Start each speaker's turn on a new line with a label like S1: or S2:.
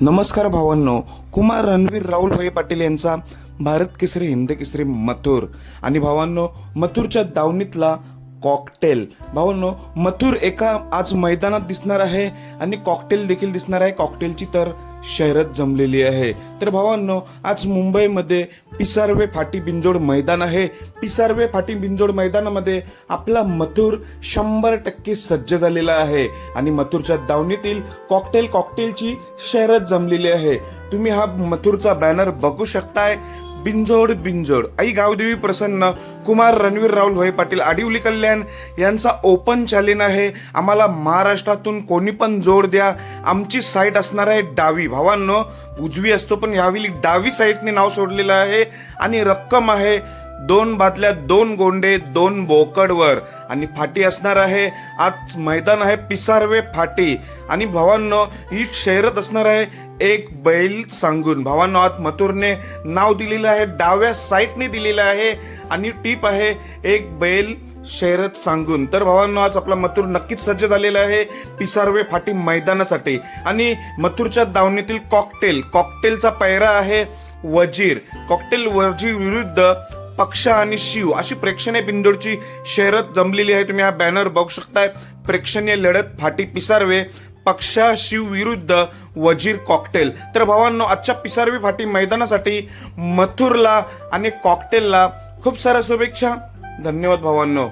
S1: नमस्कार भावांनो कुमार रणवीर राहुल भाई पाटील यांचा भारत केसरी हिंद केसरी मथुर. आणि भावांनो मथुरच्या दावणीतला कॉकटेल. भावांनो मथुर एका आज मैदानात दिसणार आहे आणि कॉकटेल देखील दिसणार आहे. कॉकटेलची तर शहरात जमलेली आहे. तर भावांनो आज मुंबईमध्ये पिसारवे फाटी बिंजोड मैदान आहे. पिसारवे फाटी बिंजोड मैदानामध्ये आपला मथुर शंभर टक्के सज्ज झालेला आहे. आणि मथुरच्या दावणीतील कॉकटेल कॉकटेलची शहरात जमलेली आहे. तुम्ही हा मथुरचा बॅनर बघू शकताय. बिंजोड बिंजोड आई गावदेवी प्रसन्न कुमार रणवीर राहुल भाई पाटील आडिवली कल्याण यांचा ओपन चॅलेंज आहे. आम्हाला महाराष्ट्रातून कोणी पण जोड द्या. आमची साईट असणार आहे डावी. भावांनो उजवी असतो पण यावेळी डावी साईटने नाव सोडलेलं आहे आणि रक्कम आहे. दोन बादल्या दोन गोंडे दोन बोकडवर. आणि फाटी असणार आहे. आज मैदान आहे पिसारवे फाटी. आणि भावांनो ही शहरत असणार आहे एक बैल सांगून. भावांनो आज मथुरने नाव दिलेलं आहे डाव्या साईडने दिलेलं आहे. आणि टीप आहे एक बैल शहरत सांगून. तर भावांनो आज आपला मथुर नक्कीच सज्ज झालेला आहे पिसारवे फाटी मैदानासाठी. आणि मथुरच्या दावणीतील कॉकटेल कॉकटेलचा पैरा आहे वजीर. कॉकटेल वजीर विरुद्ध पक्ष आणि शिव अशी प्रेक्षणीय बिंदूची शहरत जमलेली आहे तुम्ही हा बॅनर बघू शकताय. प्रेक्षणीय लढत फाटी पिसारवे पक्षा शिव विरुद्ध वजीर कॉकटेल तर भावांनो आजच्या पिसारवी फाटी मैदानासाठी मथुरला आणि कॉकटेलला खूप साऱ्या शुभेच्छा. धन्यवाद भावांनो.